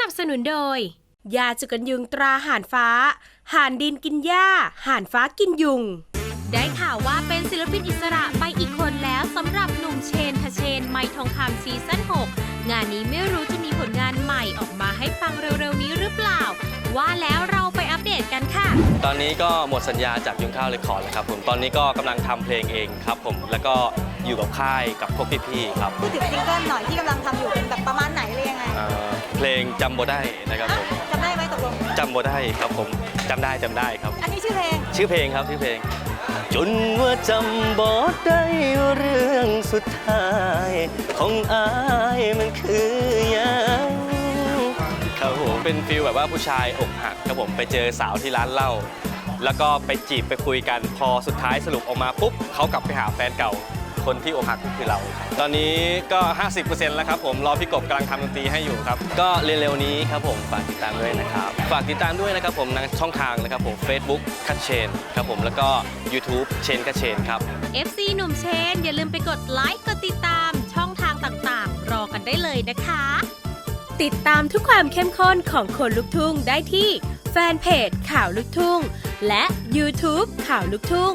นับสนุนโดย ยาจุกันยุงตราห่านฟ้า ห่านดินกินหญ้า ห่านฟ้ากินยุง ได้ข่าวว่าเป็นศิลปินอิสระไปอีกคนแล้วสำหรับหนุ่มเชนทเชน ไมทองคำซีซั่น6 งานนี้ไม่รู้จะมีผลงานใหม่ออกมาให้ฟังเร็วๆนี้หรือเปล่า ว่าแล้วเราไปอัปเดตกันค่ะ ตอนนี้ก็หมดสัญญาจากยุงข้าวเรคคอร์ดแล้วครับผม ตอนนี้ก็กำลังทำเพลงเองครับผม แล้วก็อยู่กับค่ายกับพวกพี่ๆครับ พูดถึงซิงเกิลหน่อยที่กำลังทำอยู่เป็นแบบประมาณไหน เพลงจำโบได้นะครับผมจำได้ไหมตกลง จำโบได้ครับผมจำได้จำได้ครับ อันนี้ชื่อเพลง ชื่อเพลงครับชื่อเพลง จนว่าจำบอได้เรื่องสุดท้าย ของอายมันคือหยังครับผมเป็นฟิลแบบว่าผู้ชายอกหักครับผมไปเจอสาวที่ร้านเหล้าแล้วก็ไปจีบไปคุยกันพอสุดท้ายสรุปออกมาปุ๊บเขากลับไปหาแฟนเก่า คนที่อกหักก็คือเรา ตอนนี้ก็ 50%แล้วครับผมรอพี่กบกำลังทำดนตรีให้อยู่ครับ ก็เร็วๆนี้ครับผมฝากติดตามด้วยนะครับฝากติดตามด้วยนะครับผมในช่องทางนะครับผม Facebook คัทเชนครับผมแล้วก็ YouTube เชนคัทเชนครับ FC หนุ่มเชน อย่าลืมไปกดไลค์กดติดตามช่องทางต่างๆ รอกันได้เลยนะคะ ติดตามทุกความเข้มข้นของคนลุกทุ่งได้ที่แฟนเพจข่าวลุกทุ่ง และ YouTube ข่าวลุกทุ่ง